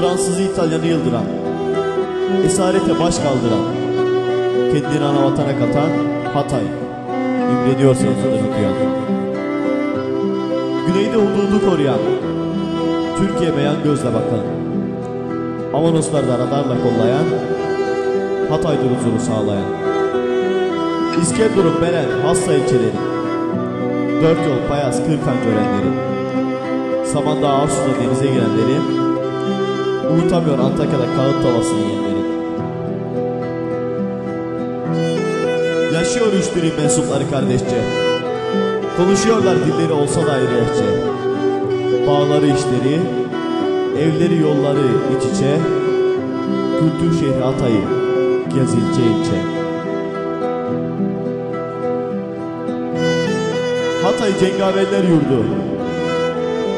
Fransızı İtalyanı yıldıran, esarete baş kaldıran, kendini ana vatana katan Hatay. İmreniyorsanız adını duyan. Güneyde hududu koruyan, Türkiye beyan gözle bakan, Avanoslarda radarla kollayan, Hatay duruzunu sağlayan, İskenderun, Belen, Hassa ilçeleri, Dört yol, Payas, Kırkan görenleri, Samandağ, Arsu'da denize girenleri, unutamıyor Antakya'da kağıt tavası yiyenleri. Yaşıyor üç mensupları kardeşçe. Konuşuyorlar dilleri olsa da ayrı. Bağları işleri, evleri yolları iç içe. Kültür şehri Hatay'ı gez ilçe. Hatay cengaverler yurdu.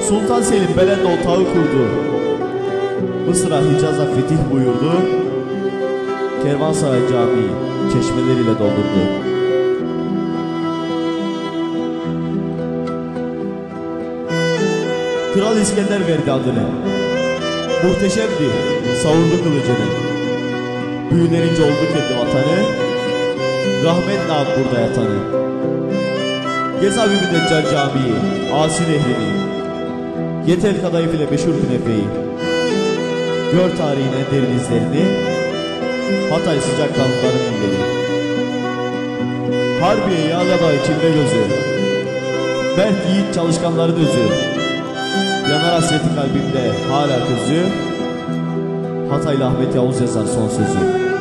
Sultan Selim Belen'de otağı kurdu. Mısır'a Hicaz'a fetih buyurdu. Kervansaray Camii çeşmeleriyle doldurdu. Kral İskender verdi adını. Muhteşemdi, savurdu kılıcını. Büyülerince oldu kendi vatanı. Rahmetle an burada yatanı. Gez abimi Deccal Camii, Asi Nehri'ni. Yeter kadayıf ile meşhur künefeyi. Gör tarihin en derin izlerini. Hatay sıcak kanlıların illeri. Harbiye Yağladağ içinde gözü. Mert yiğit çalışkanların özü. Yanar hasreti kalbimde hala közü. Hataylı Ahmet Yavuz yazar son sözü.